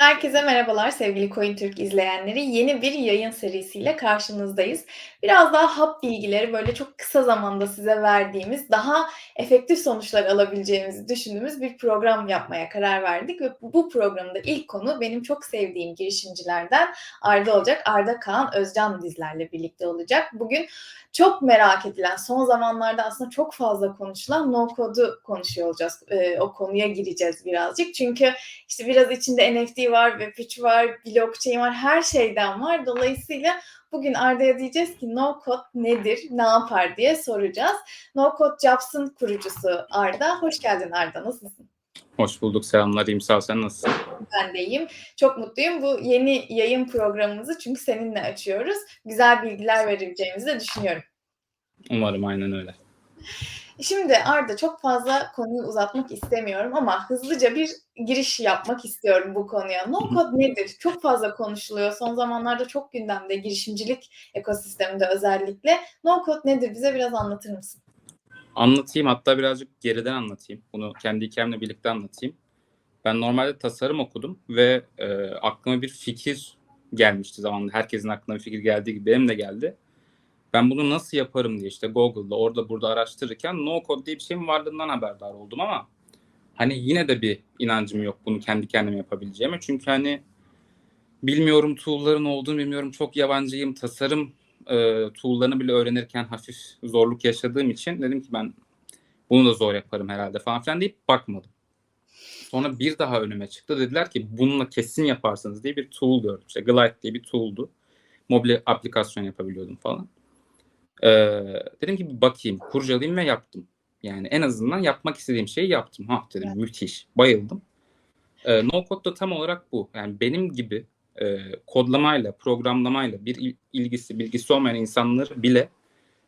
Herkese merhabalar sevgili CoinTürk izleyenleri. Yeni bir yayın serisiyle karşınızdayız. Biraz daha hap bilgileri böyle çok kısa zamanda size verdiğimiz, daha efektif sonuçlar alabileceğimizi düşündüğümüz bir program yapmaya karar verdik ve bu programda ilk konu benim çok sevdiğim girişimcilerden Arda olacak. Arda Kaan Özcan bizlerle birlikte olacak. Bugün çok merak edilen, son zamanlarda aslında çok fazla konuşulan no code'u konuşuyor olacağız. Ee, o konuya gireceğiz birazcık. Çünkü işte biraz içinde NFT var, Web3 var, blockchain var, her şeyden var. Dolayısıyla bugün Arda'ya diyeceğiz ki no code nedir, ne yapar diye soracağız. No Code Jobs'ın kurucusu Arda. Hoş geldin Arda, nasılsın? Hoş bulduk. Selamlar. Ol. Sen nasılsın? Ben de iyiyim. Çok mutluyum. Bu yeni yayın programımızı çünkü seninle açıyoruz. Güzel bilgiler verebileceğimizi de düşünüyorum. Umarım aynen öyle. Şimdi Arda çok fazla konuyu uzatmak istemiyorum ama hızlıca bir giriş yapmak istiyorum bu konuya. No code nedir? Çok fazla konuşuluyor. Son zamanlarda çok gündemde girişimcilik ekosisteminde özellikle. No code nedir? Bize biraz anlatır mısın? Anlatayım hatta birazcık geriden anlatayım. Bunu kendi hikayemle birlikte anlatayım. Ben normalde tasarım okudum ve e, aklıma bir fikir gelmişti zamanında. Herkesin aklına bir fikir geldiği gibi benim de geldi. Ben bunu nasıl yaparım diye işte Google'da orada burada araştırırken no code diye bir şeyin varlığından haberdar oldum ama hani yine de bir inancım yok bunu kendi kendime yapabileceğime. Çünkü hani bilmiyorum tool'ların olduğunu bilmiyorum çok yabancıyım. Tasarım e, tool'larını bile öğrenirken hafif zorluk yaşadığım için dedim ki ben bunu da zor yaparım herhalde falan filan deyip bakmadım. Sonra bir daha önüme çıktı. Dediler ki bununla kesin yaparsınız diye bir tool gördüm. İşte Glide diye bir tool'du. Mobil aplikasyon yapabiliyordum falan. Ee, dedim ki bir bakayım, kurcalayayım ve yaptım. Yani en azından yapmak istediğim şeyi yaptım. Ha dedim evet. müthiş, bayıldım. Ee, no code da tam olarak bu. Yani benim gibi e, kodlamayla, programlamayla bir il, ilgisi, bilgisi olmayan insanları bile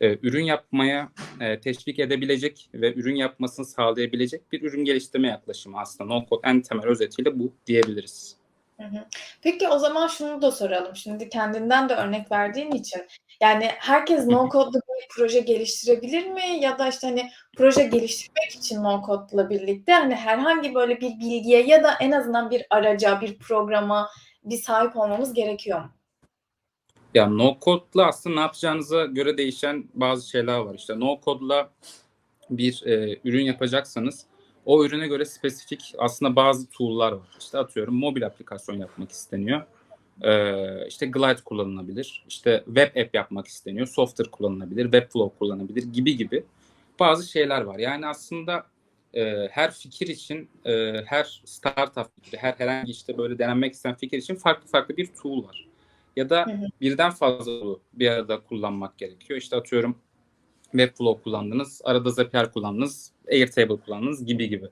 e, ürün yapmaya e, teşvik edebilecek ve ürün yapmasını sağlayabilecek bir ürün geliştirme yaklaşımı aslında. No code en temel özetiyle bu diyebiliriz. Peki o zaman şunu da soralım. Şimdi kendinden de örnek verdiğin için yani herkes no code'la bir proje geliştirebilir mi? Ya da işte hani proje geliştirmek için no code'la birlikte hani herhangi böyle bir bilgiye ya da en azından bir araca, bir programa bir sahip olmamız gerekiyor mu? Ya no code'la aslında ne yapacağınıza göre değişen bazı şeyler var. İşte no code'la bir e, ürün yapacaksanız o ürüne göre spesifik aslında bazı tool'lar var. İşte atıyorum mobil aplikasyon yapmak isteniyor. Ee, işte Glide kullanılabilir. İşte web app yapmak isteniyor. Software kullanılabilir. Webflow kullanılabilir gibi gibi bazı şeyler var. Yani aslında e, her fikir için, e, her startup fikri, her herhangi işte böyle denenmek isteyen fikir için farklı farklı bir tool var. Ya da birden fazla bir arada kullanmak gerekiyor. İşte atıyorum Webflow kullandınız, arada Zapier kullandınız, Airtable kullandınız gibi gibi.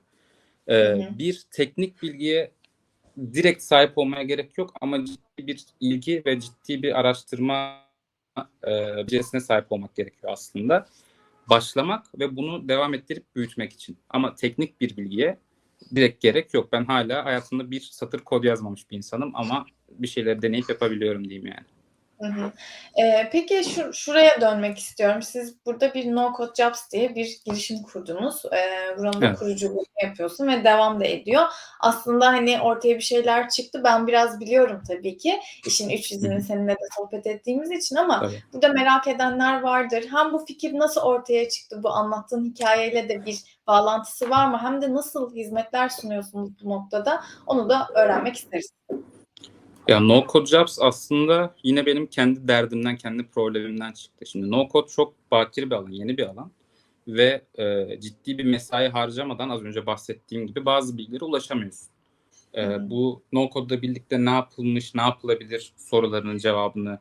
Ee, bir teknik bilgiye direkt sahip olmaya gerek yok ama ciddi bir ilgi ve ciddi bir araştırma e, becerisine sahip olmak gerekiyor aslında. Başlamak ve bunu devam ettirip büyütmek için. Ama teknik bir bilgiye direkt gerek yok. Ben hala hayatımda bir satır kod yazmamış bir insanım ama bir şeyler deneyip yapabiliyorum diyeyim yani. Hı hı. Eee, peki şu şuraya dönmek istiyorum. Siz burada bir No Code Jobs diye bir girişim kurdunuz. Eee, buranın Evet. kuruculuğunu yapıyorsun ve devam da ediyor. Aslında, hani, ortaya bir şeyler çıktı. Ben biraz biliyorum tabii ki işin Hı yüzünü seninle de sohbet ettiğimiz için ama Tabii. burada merak edenler vardır. Hem bu fikir nasıl ortaya çıktı? Bu anlattığın hikâyeyle de bir bağlantısı var mı? Hem de nasıl hizmetler sunuyorsunuz bu noktada? Onu da öğrenmek isteriz. Ya no code jobs aslında yine benim kendi derdimden, kendi problemimden çıktı. Şimdi no code çok bakir bir alan, yeni bir alan ve e, ciddi bir mesai harcamadan az önce bahsettiğim gibi bazı bilgilere ulaşamıyorsun. E, bu no code'la birlikte ne yapılmış, ne yapılabilir sorularının cevabını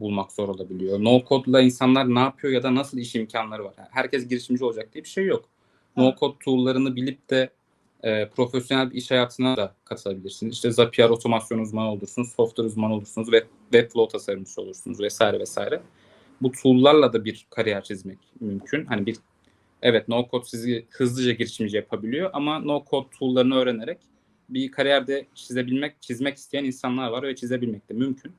bulmak zor olabiliyor. No code'la insanlar ne yapıyor ya da nasıl iş imkanları var. Yani herkes girişimci olacak diye bir şey yok. No code tool'larını bilip de e, profesyonel bir iş hayatına da katılabilirsiniz. İşte Zapier otomasyon uzmanı olursunuz, software uzmanı olursunuz ve Webflow tasarımcısı olursunuz vesaire vesaire. Bu tool'larla da bir kariyer çizmek mümkün. Hani bir evet no code sizi hızlıca girişimci yapabiliyor ama no code tool'larını öğrenerek bir kariyerde çizebilmek, çizmek isteyen insanlar var ve çizebilmek de mümkün.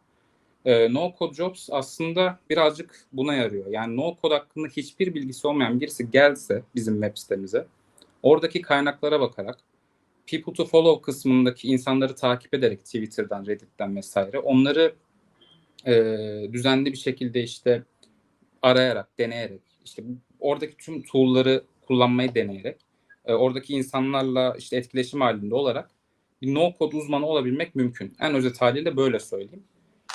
E, no code jobs aslında birazcık buna yarıyor. Yani no code hakkında hiçbir bilgisi olmayan birisi gelse bizim web sitemize oradaki kaynaklara bakarak people to follow kısmındaki insanları takip ederek Twitter'dan, Reddit'ten vesaire onları e, düzenli bir şekilde işte arayarak, deneyerek, işte oradaki tüm tool'ları kullanmayı deneyerek, e, oradaki insanlarla işte etkileşim halinde olarak bir no code uzmanı olabilmek mümkün. En özet haliyle böyle söyleyeyim.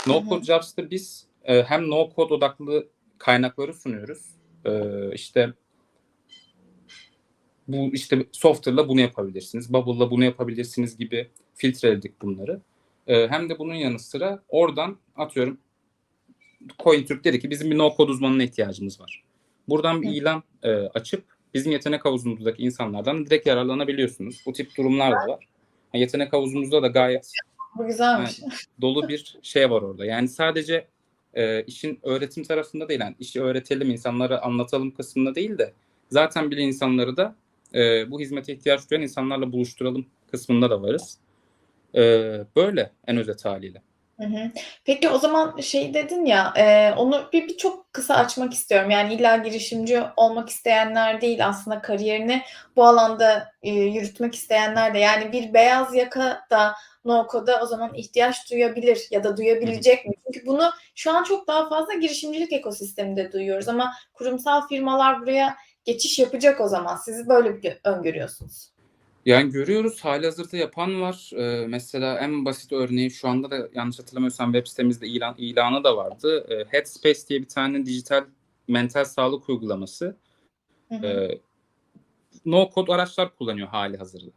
No code Jobs'ta biz e, hem no code odaklı kaynakları sunuyoruz. E, işte bu işte Software'la bunu yapabilirsiniz, Bubble'la bunu yapabilirsiniz gibi filtreledik bunları. E, hem de bunun yanı sıra oradan atıyorum CoinTürk dedi ki bizim bir no code uzmanına ihtiyacımız var. Buradan bir ilan e, açıp bizim yetenek havuzumuzdaki insanlardan direkt yararlanabiliyorsunuz. Bu tip durumlar da var. Yani yetenek havuzumuzda da gayet Bu güzelmiş. dolu bir şey var orada. Yani sadece e, işin öğretim tarafında değil, yani işi öğretelim, insanlara anlatalım kısmında değil de zaten bilen insanları da e, bu hizmete ihtiyaç duyan insanlarla buluşturalım kısmında da varız. E, böyle en özet haliyle. Peki o zaman şey dedin ya, e, onu bir, bir çok kısa açmak istiyorum. Yani illa girişimci olmak isteyenler değil aslında kariyerini bu alanda e, yürütmek isteyenler de. Yani bir beyaz yaka da no code'a o zaman ihtiyaç duyabilir ya da duyabilecek mi? Çünkü bunu şu an çok daha fazla girişimcilik ekosisteminde duyuyoruz ama kurumsal firmalar buraya geçiş yapacak o zaman. Siz böyle bir öngörüyorsunuz. Yani görüyoruz halihazırda yapan var. Ee, mesela en basit örneği şu anda da yanlış hatırlamıyorsam web sitemizde ilan, ilanı da vardı. Ee, Headspace diye bir tane dijital mental sağlık uygulaması. Hı hı. Ee, no code araçlar kullanıyor hali hazırda.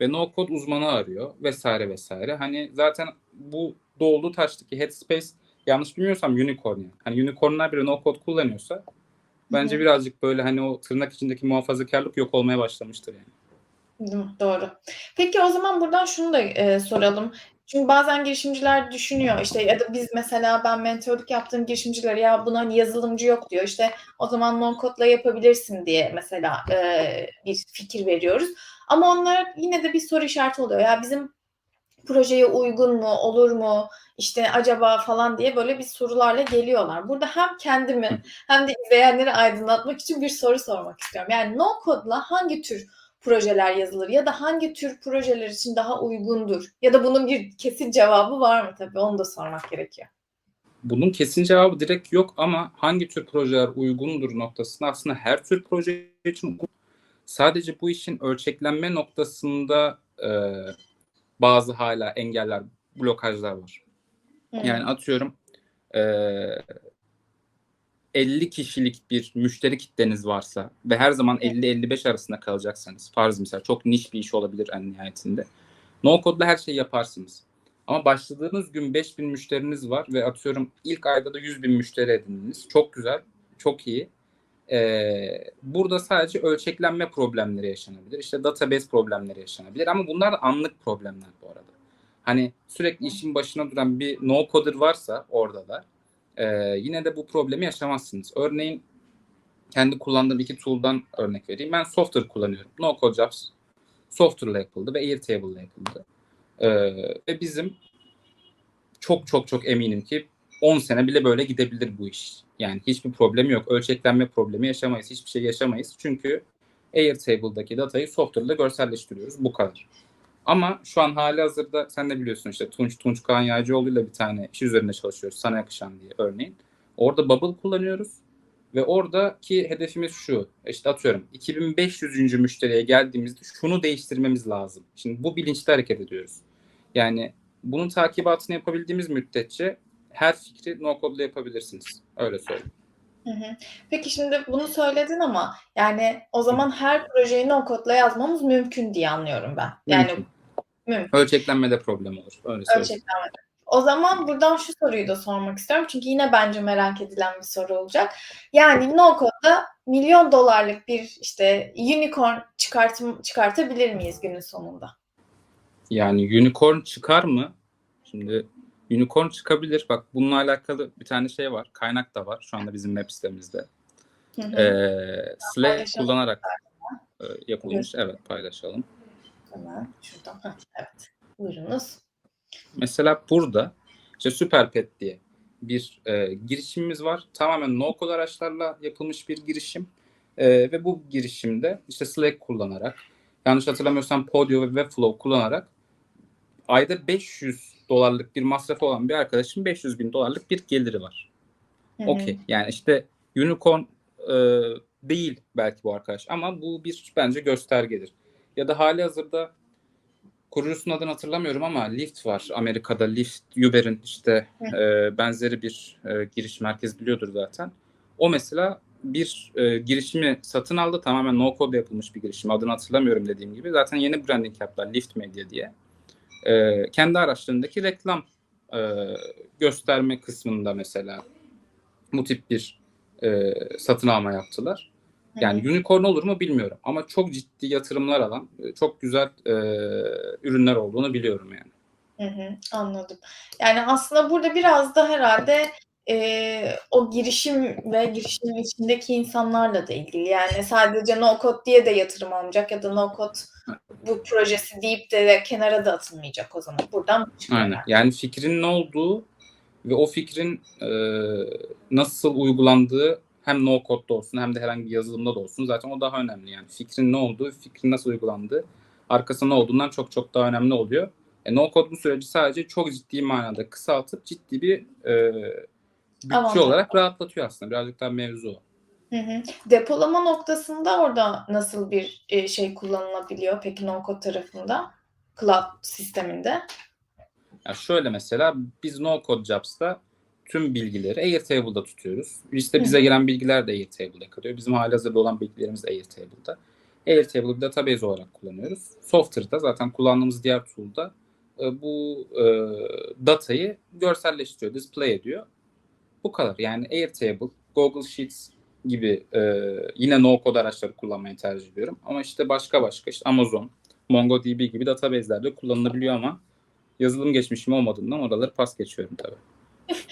Ve no code uzmanı arıyor vesaire vesaire. Hani zaten bu doğulu taştı ki Headspace yanlış bilmiyorsam unicorn yani. Hani unicornlar bile no code kullanıyorsa bence birazcık böyle hani o tırnak içindeki muhafazakarlık yok olmaya başlamıştır yani. Değil mi? Doğru. Peki o zaman buradan şunu da e, soralım. Çünkü bazen girişimciler düşünüyor işte ya da biz mesela ben mentörlük yaptığım girişimcilere ya buna hani yazılımcı yok diyor. İşte o zaman no code'la yapabilirsin diye mesela e, bir fikir veriyoruz. Ama onlar yine de bir soru işareti oluyor. Ya bizim projeye uygun mu, olur mu, işte acaba falan diye böyle bir sorularla geliyorlar. Burada hem kendimi hem de izleyenleri aydınlatmak için bir soru sormak istiyorum. Yani no code'la hangi tür projeler yazılır ya da hangi tür projeler için daha uygundur? Ya da bunun bir kesin cevabı var mı tabii onu da sormak gerekiyor. Bunun kesin cevabı direkt yok ama hangi tür projeler uygundur noktasında aslında her tür proje için uygun. Sadece bu işin ölçeklenme noktasında e, bazı hala engeller, blokajlar var. Hı. Yani atıyorum e, 50 kişilik bir müşteri kitleniz varsa ve her zaman 50-55 arasında kalacaksanız farz misal çok niş bir iş olabilir en nihayetinde. No code'la her şeyi yaparsınız. Ama başladığınız gün 5000 müşteriniz var ve atıyorum ilk ayda da 100 bin müşteri edindiniz. Çok güzel, çok iyi. Ee, burada sadece ölçeklenme problemleri yaşanabilir. İşte database problemleri yaşanabilir ama bunlar da anlık problemler bu arada. Hani sürekli işin başına duran bir no coder varsa orada da e, yine de bu problemi yaşamazsınız. Örneğin kendi kullandığım iki tool'dan örnek vereyim. Ben software kullanıyorum. No Code Jobs software ile yapıldı ve Airtable ile yapıldı. Ee, ve bizim çok çok çok eminim ki 10 sene bile böyle gidebilir bu iş. Yani hiçbir problemi yok. Ölçeklenme problemi yaşamayız. Hiçbir şey yaşamayız. Çünkü Airtable'daki datayı software ile görselleştiriyoruz. Bu kadar. Ama şu an hali hazırda sen de biliyorsun işte Tunç, Tunç Kaan Yağcıoğlu'yla bir tane iş üzerinde çalışıyoruz. Sana yakışan diye örneğin. Orada Bubble kullanıyoruz. Ve oradaki hedefimiz şu. İşte atıyorum 2500. müşteriye geldiğimizde şunu değiştirmemiz lazım. Şimdi bu bilinçli hareket ediyoruz. Yani bunun takibatını yapabildiğimiz müddetçe her fikri no code ile yapabilirsiniz. Öyle söyleyeyim. Hı hı. Peki şimdi bunu söyledin ama yani o zaman her projeyi no code'la yazmamız mümkün diye anlıyorum ben. Yani Mümkün. mümkün. Ölçeklenmede problem olur. Öyle. Ölçeklenmede. O zaman buradan şu soruyu da sormak istiyorum. Çünkü yine bence merak edilen bir soru olacak. Yani no code'da milyon dolarlık bir işte unicorn çıkartım, çıkartabilir miyiz günün sonunda? Yani unicorn çıkar mı? Şimdi unicorn çıkabilir. Bak bununla alakalı bir tane şey var. Kaynak da var şu anda bizim web sitemizde. Hı hı. Ee, Paylaşalım. kullanarak e, yapılmış. Evet paylaşalım. Hemen şuradan. Evet. Buyurunuz. Mesela burada işte Superpet diye bir e, girişimimiz var. Tamamen no code araçlarla yapılmış bir girişim. E, ve bu girişimde işte Slack kullanarak yanlış hatırlamıyorsam Podio ve Webflow kullanarak ayda 500 dolarlık bir masrafı olan bir arkadaşın 500 bin dolarlık bir geliri var. Okey. Yani işte unicorn e, değil belki bu arkadaş ama bu bir bence göstergedir. Ya da hali hazırda kurucusunun adını hatırlamıyorum ama Lyft var Amerika'da. Lyft, Uber'in işte e, benzeri bir e, giriş merkezi biliyordur zaten. O mesela bir e, girişimi satın aldı. Tamamen no code yapılmış bir girişim. Adını hatırlamıyorum dediğim gibi. Zaten yeni branding yaptılar Lyft Media diye. E, kendi araçlarındaki reklam e, gösterme kısmında mesela bu tip bir e, satın alma yaptılar. Yani unicorn olur mu bilmiyorum ama çok ciddi yatırımlar alan e, çok güzel e, ürünler olduğunu biliyorum yani. Hı hı, anladım. Yani aslında burada biraz da herhalde e, o girişim ve girişimin içindeki insanlarla da ilgili. Yani sadece no code diye de yatırım almayacak ya da no code bu projesi deyip de kenara da atılmayacak o zaman. Buradan. Aynen. Yani fikrin ne olduğu ve o fikrin e, nasıl uygulandığı hem no code'da olsun hem de herhangi bir yazılımda da olsun zaten o daha önemli yani. Fikrin ne olduğu, fikrin nasıl uygulandığı arkasında ne olduğundan çok çok daha önemli oluyor. E, no code bu süreci sadece çok ciddi manada kısaltıp ciddi bir e, bütçe Avantaj. olarak rahatlatıyor aslında. Birazcık daha mevzu o. Hı hı. Depolama noktasında orada nasıl bir e, şey kullanılabiliyor peki no code tarafında? Cloud sisteminde. Yani şöyle mesela biz no code jobs'ta tüm bilgileri Airtable'da tutuyoruz. İşte bize gelen bilgiler de Airtable'da kalıyor. Bizim halihazırda olan bilgilerimiz de Airtable'da. Airtable'ı bir database olarak kullanıyoruz. Software'da zaten kullandığımız diğer tool'da e, bu e, datayı görselleştiriyor, display ediyor. Bu kadar. Yani Airtable, Google Sheets gibi e, yine no code araçları kullanmayı tercih ediyorum. Ama işte başka başka işte Amazon, MongoDB gibi database'lerde kullanılabiliyor ama yazılım geçmişim olmadığından oraları pas geçiyorum tabii.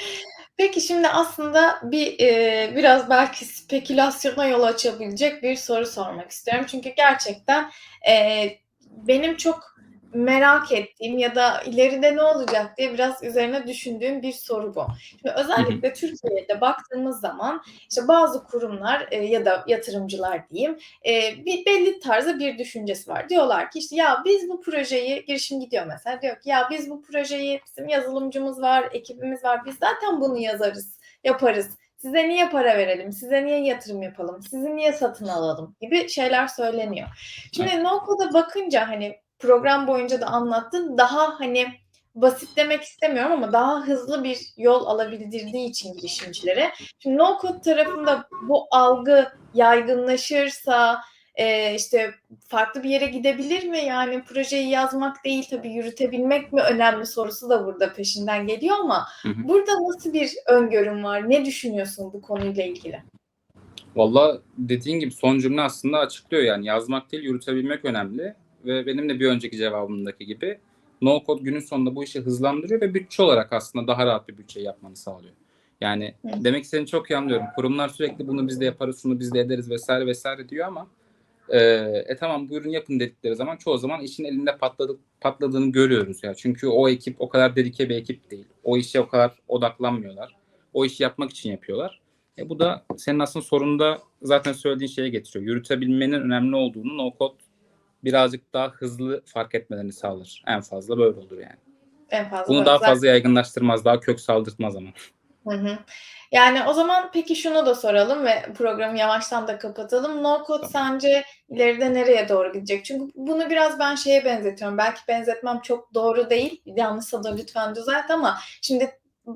Peki şimdi aslında bir e, biraz belki spekülasyona yol açabilecek bir soru sormak istiyorum. Çünkü gerçekten e, benim çok merak ettiğim ya da ileride ne olacak diye biraz üzerine düşündüğüm bir soru bu. Şimdi özellikle Türkiye'de baktığımız zaman işte bazı kurumlar e, ya da yatırımcılar diyeyim e, bir belli tarzda bir düşüncesi var. Diyorlar ki işte ya biz bu projeyi girişim gidiyor mesela diyor ki ya biz bu projeyi bizim yazılımcımız var, ekibimiz var. Biz zaten bunu yazarız, yaparız. Size niye para verelim? Size niye yatırım yapalım? Sizi niye satın alalım? gibi şeyler söyleniyor. Şimdi no-code'a bakınca hani program boyunca da anlattın daha hani basit demek istemiyorum ama daha hızlı bir yol alabildirdiği için girişimcilere. Şimdi no code tarafında bu algı yaygınlaşırsa e, işte farklı bir yere gidebilir mi? Yani projeyi yazmak değil tabii yürütebilmek mi önemli sorusu da burada peşinden geliyor ama Hı hı. burada nasıl bir öngörün var? Ne düşünüyorsun bu konuyla ilgili? Valla dediğin gibi son cümle aslında açıklıyor yani yazmak değil yürütebilmek önemli ve benim de bir önceki cevabımdaki gibi no code günün sonunda bu işi hızlandırıyor ve bütçe olarak aslında daha rahat bir bütçe yapmanı sağlıyor. Yani Hı. demek istediğini çok iyi anlıyorum. Kurumlar sürekli bunu biz de yaparız, şunu biz de ederiz vesaire vesaire diyor ama e, e tamam buyurun yapın dedikleri zaman çoğu zaman işin elinde patladı, patladığını görüyoruz ya. Çünkü o ekip o kadar dedike bir ekip değil. O işe o kadar odaklanmıyorlar. O işi yapmak için yapıyorlar. E bu da senin aslında sorunda zaten söylediğin şeye getiriyor. Yürütebilmenin önemli olduğunu no code birazcık daha hızlı fark etmelerini sağlar. En fazla böyle olur yani. En fazla Bunu böyle. daha Zaten- fazla yaygınlaştırmaz, daha kök saldırtmaz ama. Hı hı. Yani o zaman peki şunu da soralım ve programı yavaştan da kapatalım. No code Tamam. sence ileride nereye doğru gidecek? Çünkü bunu biraz ben şeye benzetiyorum. Belki benzetmem çok doğru değil. Yanlışsa da lütfen düzelt ama şimdi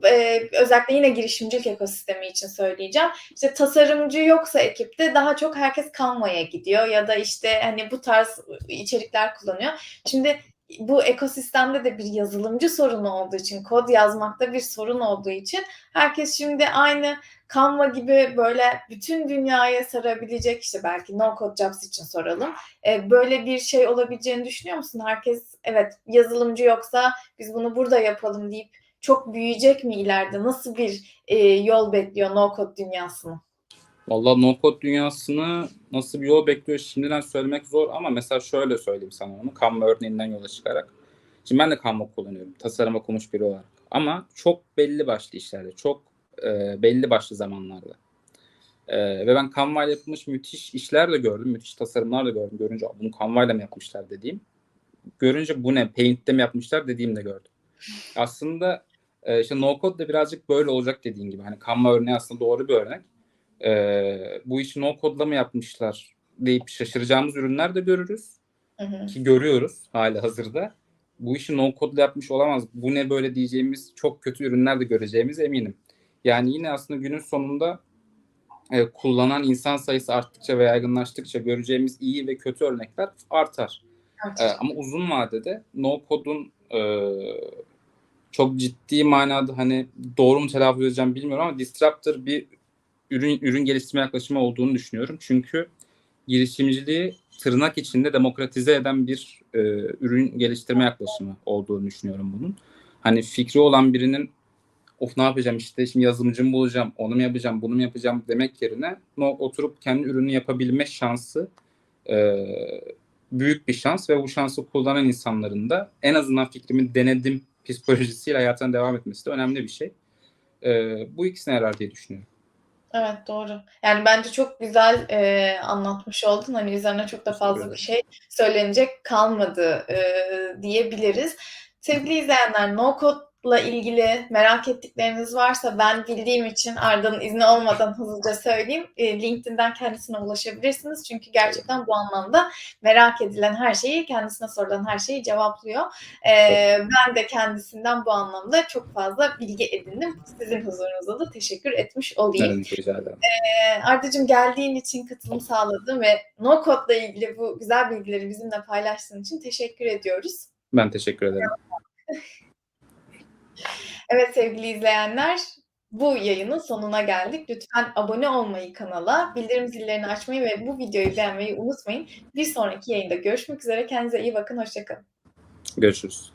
e, özellikle yine girişimcilik ekosistemi için söyleyeceğim. İşte tasarımcı yoksa ekipte daha çok herkes Canva'ya gidiyor ya da işte hani bu tarz içerikler kullanıyor. Şimdi bu ekosistemde de bir yazılımcı sorunu olduğu için, kod yazmakta bir sorun olduğu için herkes şimdi aynı Canva gibi böyle bütün dünyaya sarabilecek işte belki no code jobs için soralım. Ee, böyle bir şey olabileceğini düşünüyor musun? Herkes evet yazılımcı yoksa biz bunu burada yapalım deyip çok büyüyecek mi ileride? Nasıl bir e, yol bekliyor no code dünyasını? Vallahi no code dünyasını nasıl bir yol bekliyor şimdiden söylemek zor ama mesela şöyle söyleyeyim sana onu Canva örneğinden yola çıkarak. Şimdi ben de Canva kullanıyorum tasarım okumuş biri olarak ama çok belli başlı işlerde çok e, belli başlı zamanlarda. Ee, ve ben Canva ile yapılmış müthiş işler de gördüm. Müthiş tasarımlar da gördüm. Görünce bunu Canva ile mi yapmışlar dediğim. Görünce bu ne? Paint'te mi yapmışlar dediğim de gördüm. Aslında e, işte no code da birazcık böyle olacak dediğin gibi. Hani Canva örneği aslında doğru bir örnek. Ee, bu işi no code'la mı yapmışlar deyip şaşıracağımız ürünler de görürüz. Hı hı. Ki görüyoruz hala hazırda. Bu işi no code'la yapmış olamaz. Bu ne böyle diyeceğimiz çok kötü ürünler de göreceğimiz eminim. Yani yine aslında günün sonunda e, kullanan insan sayısı arttıkça ve yaygınlaştıkça göreceğimiz iyi ve kötü örnekler artar. Evet. E, ama uzun vadede no code'un e, çok ciddi manada hani doğru mu telaffuz edeceğim bilmiyorum ama disruptor bir ürün ürün geliştirme yaklaşımı olduğunu düşünüyorum. Çünkü girişimciliği tırnak içinde demokratize eden bir e, ürün geliştirme yaklaşımı olduğunu düşünüyorum bunun. Hani fikri olan birinin of ne yapacağım işte şimdi yazılımcı mı bulacağım, onu mu yapacağım, bunu mu yapacağım demek yerine no, oturup kendi ürünü yapabilme şansı e, büyük bir şans ve bu şansı kullanan insanların da en azından fikrimi denedim psikolojisiyle hayatına devam etmesi de önemli bir şey. E, bu ikisine yarar diye düşünüyorum. Evet doğru. Yani bence çok güzel e, anlatmış oldun. Hani üzerine çok da fazla bir şey söylenecek kalmadı e, diyebiliriz. Sevgili izleyenler, no code'la ilgili merak ettikleriniz varsa ben bildiğim için Arda'nın izni olmadan hızlıca söyleyeyim. E, LinkedIn'den kendisine ulaşabilirsiniz. Çünkü gerçekten bu anlamda merak edilen her şeyi, kendisine sorulan her şeyi cevaplıyor. E, ben de kendisinden bu anlamda çok fazla bilgi edindim. Sizin huzurunuzda da teşekkür etmiş olayım. Evet. Ee, Arda'cığım geldiğin için, katılım sağladığın ve no code'la ilgili bu güzel bilgileri bizimle paylaştığın için teşekkür ediyoruz. Ben teşekkür ederim. Evet sevgili izleyenler, bu yayının sonuna geldik. Lütfen abone olmayı kanala, bildirim zillerini açmayı ve bu videoyu beğenmeyi unutmayın. Bir sonraki yayında görüşmek üzere. Kendinize iyi bakın. Hoşçakalın. Görüşürüz.